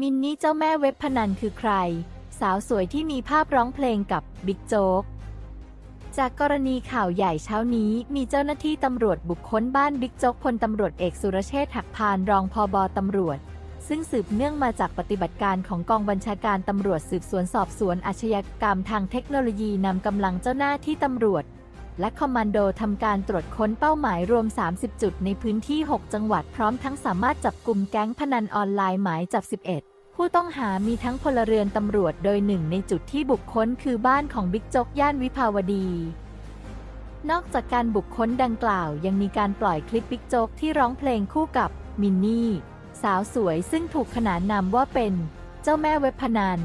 มินนี่เจ้าแม่เว็บพนันคือใคร สาวสวยที่มีภาพร้องเพลงกับบิ๊กโจ๊ก จากกรณีข่าวใหญ่เช้านี้มีเจ้าหน้าที่ตำรวจบุกค้นบ้านบิ๊กโจ๊กพลตำรวจเอกสุรเชษฐ์หักพานรองพอบอตำรวจ ซึ่งสืบเนื่องมาจากปฏิบัติการของกองบัญชาการตำรวจสืบสวนสอบสวนอาชญากรรมทางเทคโนโลยีนำกำลังเจ้าหน้าที่ตำรวจ และคอมมานโดทำการตรวจค้นเป้าหมายรวม 30 จุดในพื้นที่ 6 จังหวัดพร้อมทั้งสามารถจับกลุ่มแก๊งพนันออนไลน์หมายจับ 11ผู้ต้องหามีทั้งพลเรือนตำรวจโดยหนึ่งในจุดที่บุกค้นคือบ้านของบิ๊กโจ๊กย่านวิภาวดี นอกจากการบุกค้นดังกล่าวยังมีการปล่อยคลิปบิ๊กโจ๊กที่ร้องเพลงคู่กับมินนี่ สาวสวยซึ่งถูกขนานนามว่าเป็น เจ้าแม่เว็บพนัน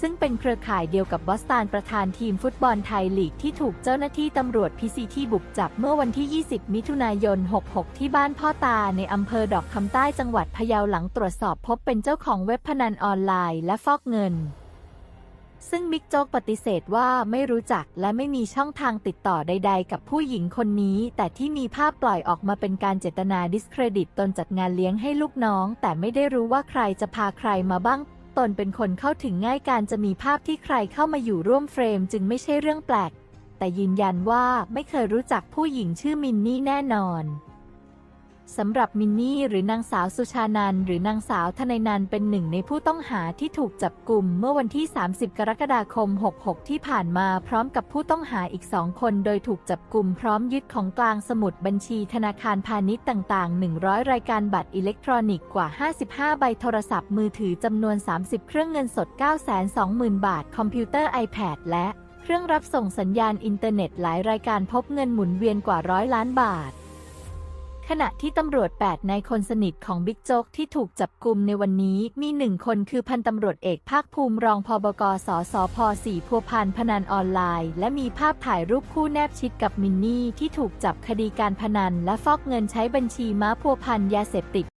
ซึ่งเป็นเครือข่ายเดียวกับบอสตานประธานทีมฟุตบอลไทยลีกที่ถูกเจ้าหน้าที่ตำรวจพีซีที่บุกจับเมื่อวันที่ 20 มิถุนายน 66 ที่บ้านพ่อตาในอำเภอดอกคำใต้จังหวัดพะเยาหลังตรวจสอบพบเป็นเจ้าของเว็บพนันออนไลน์และฟอกเงิน ซึ่งบิ๊กโจ๊กปฏิเสธว่าไม่รู้จักและไม่มีช่องทางติดต่อใด ๆ กับผู้หญิงคนนี้ แต่ที่มีภาพปล่อยออกมาเป็นการเจตนาดิสเครดิตตนจัดงานเลี้ยงให้ลูกน้อง แต่ไม่ได้รู้ว่าใครจะพาใครมาบ้าง ตนเป็นคนเข้าถึงง่ายการจะมีภาพที่ใครเข้ามาอยู่ร่วมเฟรมจึงไม่ใช่เรื่องแปลก แต่ยืนยันว่าไม่เคยรู้จักผู้หญิงชื่อมินนี่แน่นอน สำหรับมินนี่หรือนางสาวสุชานันหรือนางสาวธนัยนันเป็นหนึ่งในผู้ต้องหาที่ถูกจับกลุ่มเมื่อวันที่ 30 กรกฎาคม 66 ที่ผ่านมาพร้อมกับผู้ต้องหาอีกสองคน โดยถูกจับกลุ่มพร้อมยึดของกลางสมุดบัญชีธนาคารพาณิชย์ต่าง ๆ 100 รายการบัตรอิเล็กทรอนิกส์กว่า 55 ใบโทรศัพท์มือถือจำนวน 30 เครื่องเงินสด 920,000 บาท คอมพิวเตอร์ iPad และเครื่องรับส่งสัญญาณอินเทอร์เน็ตหลายรายการพบเงินหมุนเวียนกว่าร้อยล้านบาท ขณะที่ตำรวจ 8 นายคนสนิทของบิ๊กโจ๊กที่ถูกจับกลุ่มในวันนี้มีหนึ่งคนคือพันตำรวจเอกภาคภูมิรองพบกสสพสีพัวพันพนันออนไลน์ และมีภาพถ่ายรูปคู่แนบชิดกับมินนี่ที่ถูกจับคดีการพนันและฟอกเงินใช้บัญชีม้าพัวพันยาเสพติด